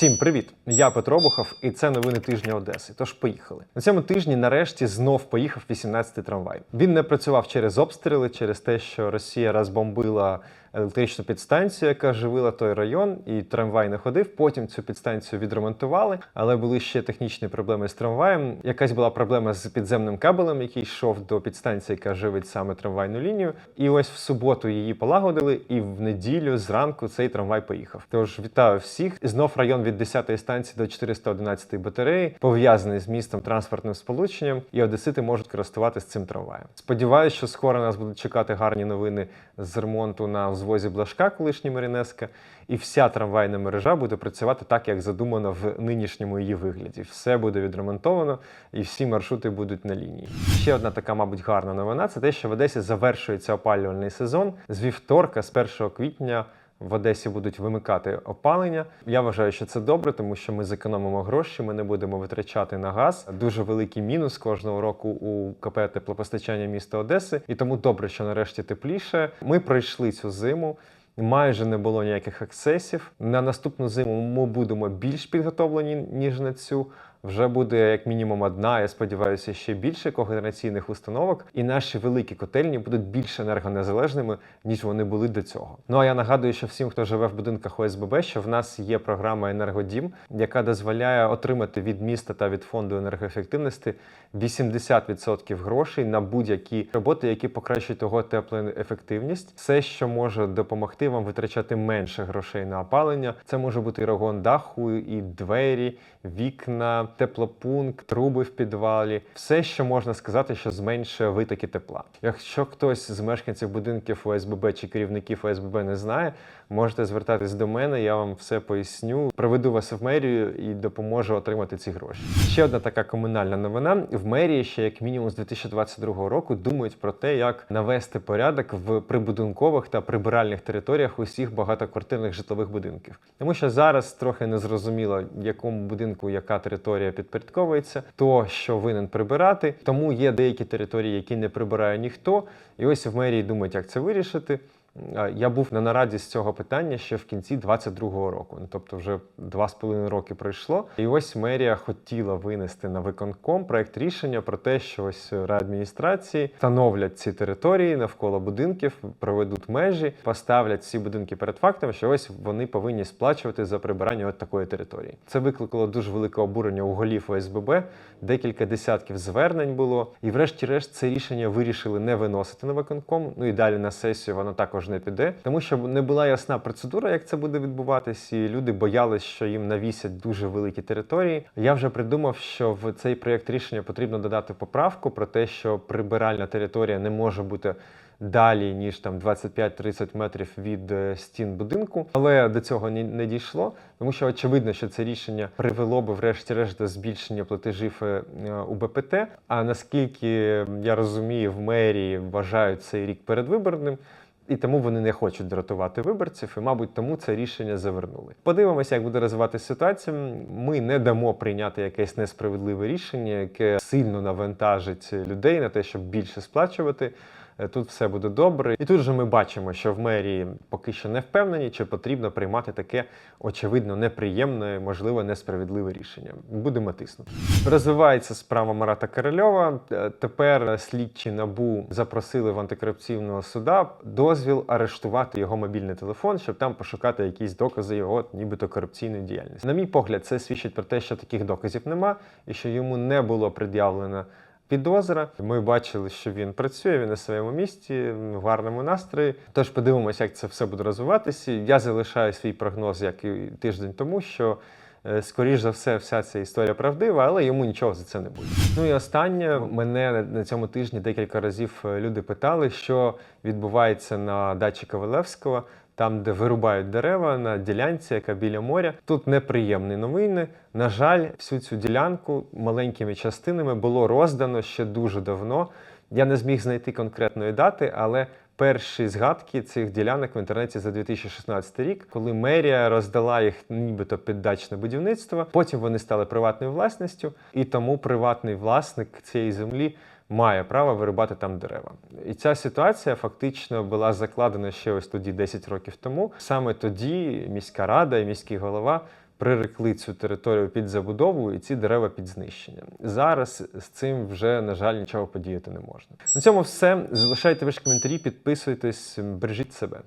Всім привіт! Я Петро Бухов, і це новини тижня Одеси. Тож поїхали. На цьому тижні нарешті знов поїхав 18-й трамвай. Він не працював через обстріли, через те, що Росія розбомбила електричну підстанцію, яка живила той район, і трамвай не ходив. Потім цю підстанцію відремонтували, але були ще технічні проблеми з трамваєм. Якась була проблема з підземним кабелем, який йшов до підстанції, яка живить саме трамвайну лінію. І ось в суботу її полагодили, і в неділю зранку цей трамвай поїхав. Тож вітаю всіх. Знов район від 10-ї станції до 411-ї батареї пов'язаний з містом транспортним сполученням, і одесити можуть користуватися цим трамваєм. Сподіваюсь, що скоро нас будуть чекати гарні новини з ремонту на взвозі Блажка, колишній Марінеска, і вся трамвайна мережа буде працювати так, як задумано в нинішньому її вигляді. Все буде відремонтовано, і всі маршрути будуть на лінії. Ще одна така, мабуть, гарна новина це те, що в Одесі завершується опалювальний сезон з вівторка, з 1 квітня. В Одесі будуть вимикати опалення. Я вважаю, що це добре, тому що ми зекономимо гроші, ми не будемо витрачати на газ. Дуже великий мінус кожного року у КП теплопостачання міста Одеси. І тому добре, що нарешті тепліше. Ми пройшли цю зиму. Майже не було ніяких ексцесів. На наступну зиму ми будемо більш підготовлені ніж на цю. Вже буде як мінімум одна, я сподіваюся, ще більше когенераційних установок, і наші великі котельні будуть більш енергонезалежними, ніж вони були до цього. Ну а я нагадую, що всім, хто живе в будинках ОСББ, що в нас є програма Енергодім, яка дозволяє отримати від міста та від фонду енергоефективності 80% грошей на будь-які роботи, які покращують його теплоефективність. Все, що може допомогти вам витрачати менше грошей на опалення. Це може бути і рогон даху, і двері, вікна, теплопункт, труби в підвалі. Все, що можна сказати, що зменшує витоки тепла. Якщо хтось з мешканців будинків ОСББ чи керівників ОСББ не знає, можете звертатись до мене, я вам все поясню. Проведу вас в мерію і допоможу отримати ці гроші. Ще одна така комунальна новина: в мерії ще як мінімум з 2022 року думають про те, як навести порядок в прибудинкових та прибиральних територіях усіх багатоквартирних житлових будинків, тому що зараз трохи незрозуміло, якому будинку яка територія підпорядковується, то що винен прибирати. Тому є деякі території, які не прибирає ніхто, і ось в мерії думають, як це вирішити. Я був на нараді з цього питання ще в кінці 22-го року. Ну, тобто вже два з половиною роки пройшло. І ось мерія хотіла винести на виконком проект рішення про те, що ось райадміністрації встановлять ці території навколо будинків, проведуть межі, поставлять всі будинки перед фактом, що ось вони повинні сплачувати за прибирання от такої території. Це викликало дуже велике обурення у голів ОСББ. Декілька десятків звернень було. І, врешті-решт, це рішення вирішили не виносити на виконком. Ну і далі на сесію воно також не піде, тому що не була ясна процедура, як це буде відбуватись, і люди боялись, що їм навісять дуже великі території. Я вже придумав, що в цей проєкт рішення потрібно додати поправку про те, що прибиральна територія не може бути. Далі ніж там 25-30 метрів від е, стін будинку, але до цього ні- не дійшло, тому що очевидно, що це рішення привело би врешті-решт до збільшення платежів е, у БПТ. А наскільки я розумію, в мерії вважають цей рік передвиборним. І тому вони не хочуть дратувати виборців, і, мабуть, тому це рішення завернули. Подивимося, як буде розвиватися ситуація. Ми не дамо прийняти якесь несправедливе рішення, яке сильно навантажить людей на те, щоб більше сплачувати. Е, Тут все буде добре. І тут же ми бачимо, що в мерії поки що не впевнені, чи потрібно приймати таке очевидно неприємне, можливо, несправедливе рішення. Будемо тиснути. Розвивається справа Марата Корольова. Е, Тепер слідчі набу запросили в антикорупційного суда дозвіл арештувати його мобільний телефон, щоб там пошукати якісь докази його нібито корупційної діяльності. На мій погляд, це свідчить про те, що таких доказів нема, і що йому не було пред'явлено підозра. Ми бачили, що він працює, він на своєму місці, в гарному настрої. Тож подивимося, як це все буде розвиватися. Я залишаю свій прогноз, як і тиждень тому, що. Е, Скоріш за все, вся ця історія правдива, але йому нічого за це не буде. Ну і останнє мене на- цьому тижні декілька разів е, люди питали, що відбувається на дачі Ковалевського, там, де вирубають дерева на ділянці, яка біля моря. Тут неприємні новини. На жаль, всю цю ділянку маленькими частинами було роздано ще дуже давно. Я не зміг знайти конкретної дати, але перші згадки цих ділянок в інтернеті за 2016 рік, коли мерія роздала їх нібито під дачне будівництво. Потім вони стали приватною власністю, і тому приватний власник цієї землі має право вирубати там дерева. І ця ситуація фактично була закладена ще ось тоді, 10 років тому. Саме тоді міська рада і міський голова прирекли цю територію під забудову і ці дерева під знищення. Зараз з цим вже, на жаль, нічого подіяти не можна. На цьому все. Залишайте ваші коментарі, підписуйтесь, бережіть себе.